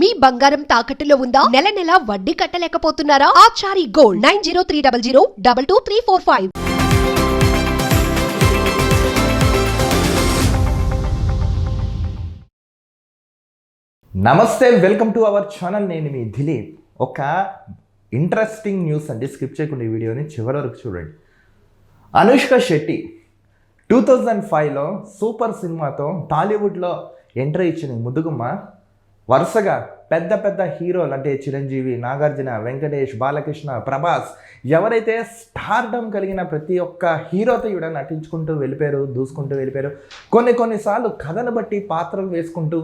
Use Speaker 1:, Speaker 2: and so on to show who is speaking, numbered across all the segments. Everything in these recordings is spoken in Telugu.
Speaker 1: మీ బంగారం తాకట్టులో ఉందా? నెల నెల వడ్డీ కట్టలేకపోతున్నారా? Achari gold nine zero three double zero double two three four five.
Speaker 2: నమస్తే వెల్కమ్ టు అవర్ ఛానల్. నేను మీ దిలీప్. ఒక ఇంట్రెస్టింగ్ న్యూస్ అండి. స్కిప్ చేయకుండా ఈ వీడియోని చివరి వరకు చూడండి. అనుష్క శెట్టి టూ థౌజండ్ ఫైవ్లో సూపర్ సినిమాతో టాలీవుడ్లో ఎంట్రీ ఇచ్చిన ముదుగుమ్మ. వరుసగా పెద్ద పెద్ద హీరోలు అంటే చిరంజీవి నాగార్జున వెంకటేష్ బాలకృష్ణ ప్రభాస్ ఎవరైతే స్టార్డమ్ కలిగిన ప్రతి ఒక్క హీరోతో ఈవిడ నటించుకుంటూ వెళ్ళిపోయారు దూసుకుంటూ వెళ్ళిపోయారు కొన్ని కొన్నిసార్లు కథను బట్టి పాత్రలు వేసుకుంటూ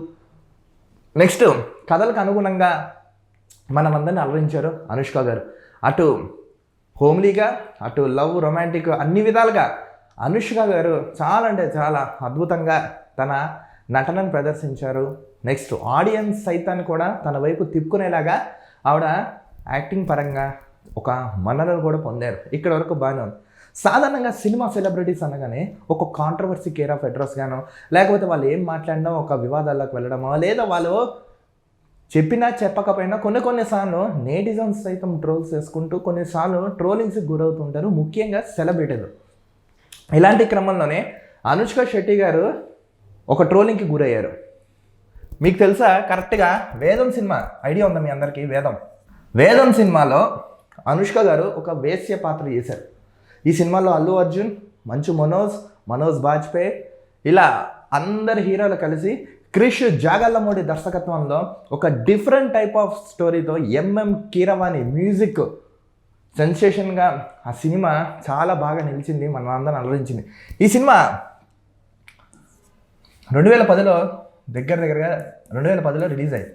Speaker 2: నెక్స్ట్ కథలకు అనుగుణంగా మనమందరిని అలరించారు అనుష్క గారు. అటు హోమ్లీగా అటు లవ్ రొమాంటిక్ అన్ని విధాలుగా అనుష్క గారు చాలా అంటే చాలా అద్భుతంగా తన నటనను ప్రదర్శించారు. నెక్స్ట్ ఆడియన్స్ సైతాన్ని కూడా తన వైపు తిప్పుకునేలాగా ఆవిడ యాక్టింగ్ పరంగా ఒక మన్ననలు కూడా పొందారు. ఇక్కడ వరకు బాగానే ఉంది. సాధారణంగా సినిమా సెలబ్రిటీస్ అనగానే ఒక కాంట్రవర్సీ కేర్ ఆఫ్ అడ్రస్ గానో లేకపోతే వాళ్ళు ఏం మాట్లాడినా ఒక వివాదాల్లోకి వెళ్ళడమో లేదా వాళ్ళు చెప్పినా చెప్పకపోయినా కొన్ని కొన్నిసార్లు నేటిజన్స్ సైతం ట్రోల్స్ చేసుకుంటూ కొన్నిసార్లు ట్రోలింగ్స్కి గురవుతుంటారు. ముఖ్యంగా సెలబ్రిటీలు ఇలాంటి క్రమంలోనే అనుష్క శెట్టి గారు ఒక ట్రోలింగ్కి గురయ్యారు. మీకు తెలుసా? కరెక్ట్గా వేదం సినిమా. ఐడియా ఉందా మీ అందరికీ? వేదం. వేదం సినిమాలో అనుష్క గారు ఒక వేశ్య పాత్ర చేశారు. ఈ సినిమాలో అల్లు అర్జున్ మంచు మనోజ్ మనోజ్ బాజ్పేయి ఇలా అందరు హీరోలు కలిసి క్రిష్ జాగల్లమూడి దర్శకత్వంలో ఒక డిఫరెంట్ టైప్ ఆఫ్ స్టోరీతో ఎంఎం కీరవాణి మ్యూజిక్ సెన్సేషన్గా ఆ సినిమా చాలా బాగా నిలిచింది మన అందరం అలరించింది. ఈ సినిమా రెండు వేల పదిలో దగ్గర దగ్గరగా రెండు వేల పదిలో రిలీజ్ అయింది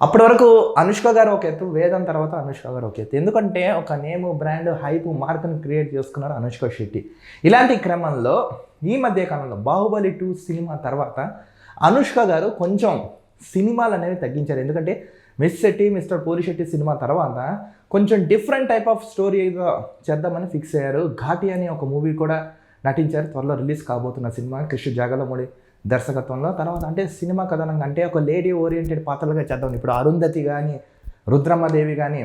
Speaker 2: అప్పటి వరకు అనుష్క గారు ఒక ఎత్తు వేదం తర్వాత అనుష్క గారు ఒక ఎత్తు. ఎందుకంటే ఒక నేమ్ బ్రాండ్ హైప్ మార్క్ని క్రియేట్ చేసుకున్నారు అనుష్క శెట్టి. ఇలాంటి క్రమంలో ఈ మధ్య కాలంలో బాహుబలి టూ సినిమా తర్వాత అనుష్క గారు కొంచెం సినిమాలు అనేవి తగ్గించారు. ఎందుకంటే మిస్ శెట్టి మిస్టర్ పూరి శెట్టి సినిమా తర్వాత కొంచెం డిఫరెంట్ టైప్ ఆఫ్ స్టోరీ చేద్దామని ఫిక్స్ అయ్యారు. ఘాటి అనే ఒక మూవీ కూడా నటించారు. త్వరలో రిలీజ్ కాబోతున్న సినిమా కృష్ణ జాగలమూడి దర్శకత్వంలో. తర్వాత అంటే సినిమా కథనంగా అంటే ఒక లేడీ ఓరియంటెడ్ పాత్రలుగా చేద్దాం. ఇప్పుడు అరుంధతి కానీ రుద్రమ్మదేవి కానీ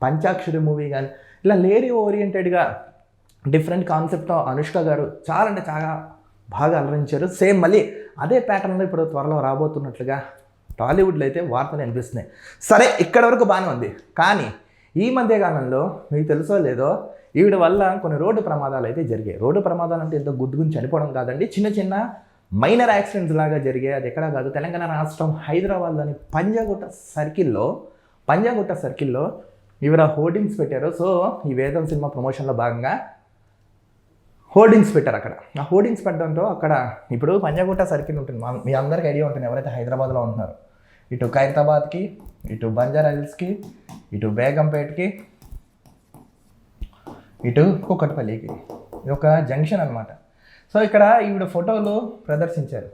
Speaker 2: పంచాక్షరి మూవీ కానీ ఇలా లేడీ ఓరియంటెడ్గా డిఫరెంట్ కాన్సెప్ట్తో అనుష్క గారు చాలా అంటే చాలా బాగా అలరించారు. సేమ్ మళ్ళీ అదే ప్యాటర్న్లో ఇప్పుడు త్వరలో రాబోతున్నట్లుగా టాలీవుడ్లో అయితే వార్తలు అనిపిస్తున్నాయి సరే ఇక్కడ వరకు బాగానే ఉంది. కానీ ఈ మధ్య కాలంలో మీకు తెలుసో లేదో వీడి వల్ల కొన్ని రోడ్డు ప్రమాదాలు అయితే జరిగాయి. రోడ్డు ప్రమాదాలు అంటే ఎంతో గుద్దుకుని చనిపోవడం కాదండి. చిన్న చిన్న మైనర్ యాక్సిడెంట్స్ లాగా జరిగాయి. అది ఎక్కడా కాదు. తెలంగాణ రాష్ట్రం హైదరాబాద్లోని పంజాగుట్ట సర్కిల్లో పంజాగుట్ట సర్కిల్లో ఈవిడ హోర్డింగ్స్ పెట్టారు. సో ఈ వేదం సినిమా ప్రమోషన్లో భాగంగా హోర్డింగ్స్ పెట్టారు అక్కడ. ఆ హోర్డింగ్స్ పెట్టడంతో అక్కడ ఇప్పుడు పంజాగుట్ట సర్కిల్ ఉంటుంది. మీ అందరికీ ఐడియా ఉంటుంది ఎవరైతే హైదరాబాద్లో ఉంటున్నారు. ఇటు ఖైరతాబాద్కి ఇటు బంజారా హిల్స్కి ఇటు బేగంపేట్కి ఇటు కూకట్పల్లికి. ఇది ఒక జంక్షన్ అనమాట సో ఇక్కడ ఈవిడ ఫోటోలు ప్రదర్శించారు.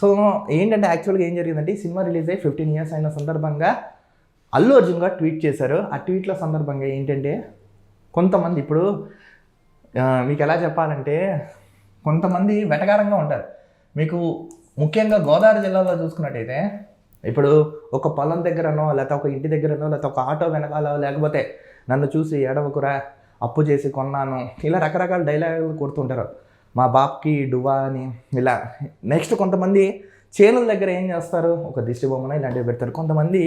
Speaker 2: సో ఏంటంటే యాక్చువల్గా ఏం జరిగిందంటే ఈ సినిమా రిలీజ్ అయ్యి ఫిఫ్టీన్ ఇయర్స్ అయిన సందర్భంగా అల్లు అర్జున్ గారు ట్వీట్ చేశారు. ఆ ట్వీట్ల సందర్భంగా ఏంటంటే కొంతమంది ఇప్పుడు మీకు ఎలా చెప్పాలంటే కొంతమంది వెటకారంగా ఉంటారు. మీకు ముఖ్యంగా గోదావరి జిల్లాలో చూసుకున్నట్టయితే ఇప్పుడు ఒక పొలం దగ్గరనో లేకపోతే ఒక ఇంటి దగ్గరనో లేకపోతే ఒక ఆటో వెనకాల లేకపోతే నన్ను చూసి ఎడవకురా అప్పు చేసి కొన్నాను. ఇలా రకరకాల డైలాగులు కొడుతుంటారు మా బాప్కి డువా అని ఇలా. నెక్స్ట్ కొంతమంది చేనుల దగ్గర ఏం చేస్తారు? ఒక దిష్టి బొమ్మన ఇలాంటివి పెడతారు. కొంతమంది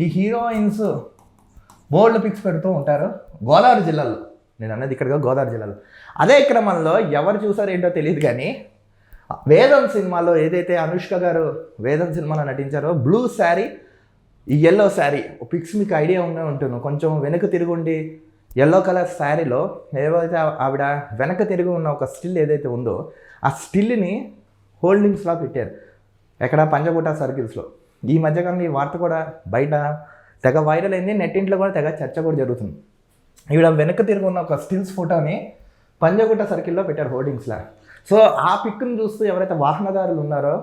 Speaker 2: ఈ హీరోయిన్స్ బోల్డ్ పిక్స్ పెడుతూ ఉంటారు. గోదావరి జిల్లాలో. నేను అన్నది ఇక్కడగా గోదావరి జిల్లాలో. అదే క్రమంలో ఎవరు చూసారు ఏంటో తెలియదు కానీ వేదం సినిమాలో ఏదైతే అనుష్క గారు వేదం సినిమాలో నటించారో బ్లూ శారీ ఈ ఎల్లో శారీ పిక్స్ మీకు ఐడియా ఉండే ఉంటుంది కొంచెం వెనక తిరుగుండి ఎల్లో కలర్ శారీలో ఏవైతే ఆవిడ వెనక తిరిగి ఉన్న ఒక స్టిల్ ఏదైతే ఉందో ఆ స్టిల్ని హోల్డింగ్స్లా పెట్టారు. ఎక్కడ పంజగుట్ట సర్కిల్స్లో ఈ మధ్యకాలంలో ఈ వార్త కూడా బయట తెగ వైరల్ అయింది. నెట్టింట్లో కూడా తెగ చర్చ కూడా జరుగుతుంది. ఈవిడ వెనక తిరిగి ఉన్న ఒక స్టిల్స్ ఫోటోని పంజగుట్ట సర్కిల్లో పెట్టారు హోర్డింగ్స్లా సో ఆ పిక్ని చూస్తూ ఎవరైతే వాహనదారులు ఉన్నారో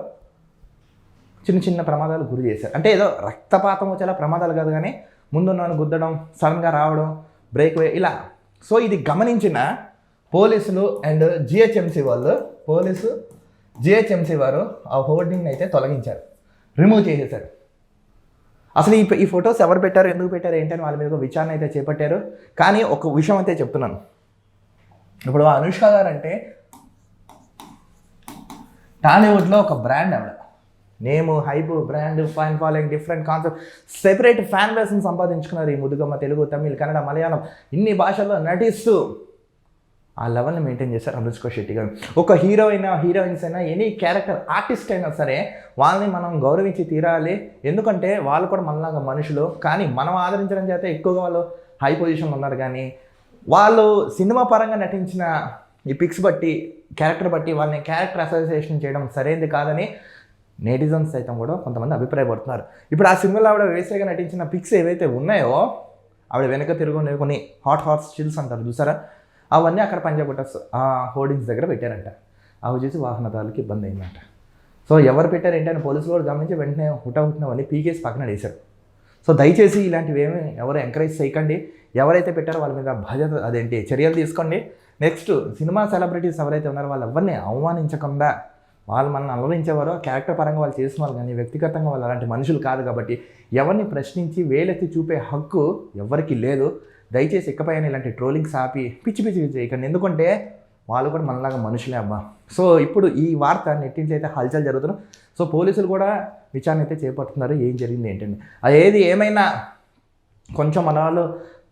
Speaker 2: చిన్న చిన్న ప్రమాదాలు గురి చేశారు. అంటే ఏదో రక్తపాతం వచ్చేలా ప్రమాదాలు కాదు కానీ ముందున్నాను గుద్దడం సడన్గా రావడం బ్రేక్ వే ఇలా. సో ఇది గమనించిన పోలీసులు అండ్ జిహెచ్ఎంసీ వాళ్ళు పోలీసు జిహెచ్ఎంసీ వారు ఆ హోర్డింగ్ని అయితే తొలగించారు. రిమూవ్ చేసేశారు అసలు ఈ ఈ ఫొటోస్ ఎవరు పెట్టారు ఎందుకు పెట్టారు ఏంటని వాళ్ళ మీద ఒక విచారణ అయితే చేపట్టారు. కానీ ఒక విషయం అయితే చెప్తున్నాను. ఇప్పుడు ఆ అనుష్క గారు అంటే టాలీవుడ్లో ఒక బ్రాండ్ ఆవిడ. Name hype brand fine following different concept. Separate fan బేస్ని సంపాదించుకున్నారు ఈ ముదుగమ్మ తెలుగు తమిళ్ కన్నడ మలయాళం. ఇన్ని భాషల్లో నటిస్తూ ఆ లెవెల్ని మెయింటైన్ చేశారు అనుష్క శెట్టి గారు. ఒక హీరో అయినా హీరోయిన్స్ అయినా ఎనీ క్యారెక్టర్ ఆర్టిస్ట్ అయినా సరే వాళ్ళని మనం గౌరవించి తీరాలి. ఎందుకంటే వాళ్ళు కూడా మనలాగా మనుషులు. కానీ మనం ఆదరించడం చేత ఎక్కువగా వాళ్ళు హై పొజిషన్లో ఉన్నారు. కానీ వాళ్ళు సినిమా పరంగా నటించిన ఈ పిక్స్ బట్టి క్యారెక్టర్ బట్టి వాళ్ళని క్యారెక్టర్ అసోసియేషన్ చేయడం సరైనది కాదని నేటిజన్స్ సైతం కూడా కొంతమంది అభిప్రాయపడుతున్నారు. ఇప్పుడు ఆ సినిమాలో ఆవిడ వేసేగా నటించిన పిక్స్ ఏవైతే ఉన్నాయో ఆవిడ వెనక తిరుగునే కొన్ని హాట్ హాట్ స్టిల్స్ అంటారు చూసారా? అవన్నీ అక్కడ పంజాబ్ ఆ హోర్డింగ్స్ దగ్గర పెట్టారంట. అవి చూసి వాహనదారులకు ఇబ్బంది అయిందంట. సో ఎవరు పెట్టారు ఏంటని పోలీసులు కూడా గమనించి వెంటనే హుటాహుటినవన్నీ పీకేసి పక్కన వేశారు సో దయచేసి ఇలాంటివి ఏమి ఎవరు ఎంకరేజ్ చేయకండి. ఎవరైతే పెట్టారో వాళ్ళ మీద బాధ్యత అదేంటి చర్యలు తీసుకోండి. నెక్స్ట్ సినిమా సెలబ్రిటీస్ ఎవరైతే ఉన్నారో వాళ్ళు ఎవరిని అవమానించకుండా వాళ్ళు మనల్ని అలరించేవారో క్యారెక్టర్ పరంగా వాళ్ళు చేసిన వాళ్ళు కానీ వ్యక్తిగతంగా వాళ్ళు అలాంటి మనుషులు కాదు కాబట్టి ఎవరిని ప్రశ్నించి వేలెత్తి చూపే హక్కు ఎవరికి లేదు. దయచేసి ఇకపైన ఇలాంటి ట్రోలింగ్స్ ఆపి పిచ్చి పిచ్చి ఇక్కడ ఎందుకంటే వాళ్ళు కూడా మనలాగా మనుషులే అబ్బా. సో ఇప్పుడు ఈ వార్త నెట్టింట్లో అయితే హల్చల్ జరుగుతున్నాం సో పోలీసులు కూడా విచారణ అయితే చేపడుతున్నారు. ఏం జరిగింది ఏంటండి అది ఏది ఏమైనా కొంచెం మన వాళ్ళు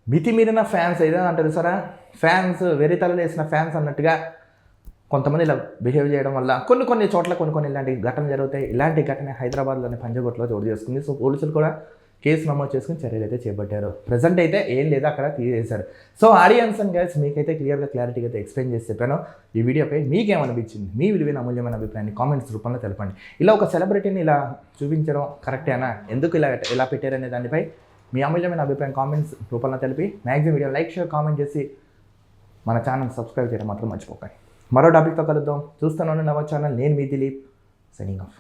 Speaker 2: మితిమీరిన ఫ్యాన్స్ ఏదైనా అంటారు సరే? ఫ్యాన్స్ వెరీ వేసిన ఫ్యాన్స్ అన్నట్టుగా కొంతమంది ఇలా బిహేవ్ చేయడం వల్ల కొన్ని కొన్ని చోట్ల కొన్ని కొన్ని ఇలాంటి ఘటన జరుగుతాయి. ఇలాంటి ఘటన హైదరాబాద్లోని పంజగుట్లో చోటు చేసుకుంది. సో పోలీసులు కూడా కేసు నమోదు చేసుకుని చర్యలు అయితే చేపట్టారు. ప్రజెంట్ అయితే ఏం లేదు అక్కడ తీసేశారు. సో ఆడియన్స్ అండ్ గైస్ మీకైతే క్లియర్గా క్లారిటీగా అయితే ఎక్స్ప్లెయిన్ చేసి చెప్పాను. ఈ వీడియోపై మీకేమనిపించింది? మీ విలువైన అమూల్యమైన అభిప్రాయాన్ని కామెంట్స్ రూపంలో తెలపండి. ఇలా ఒక సెలబ్రిటీని ఇలా చూపించడం కరెక్టేనా ఎందుకు ఇలా ఇలా పెట్టారనే దానిపై మీ అమూల్యమైన అభిప్రాయం కామెంట్స్ రూపంలో తెలిపి maximum video like share comment చేసి మన ఛానల్ సబ్స్క్రైబ్ చేయడం మాత్రం మర్చిపోకండి. మరో టాపిక్తో కలుద్దాం. చూస్తున్నాను నవ ఛానల్ నేను మీ దిలీప్ సైనింగ్ ఆఫ్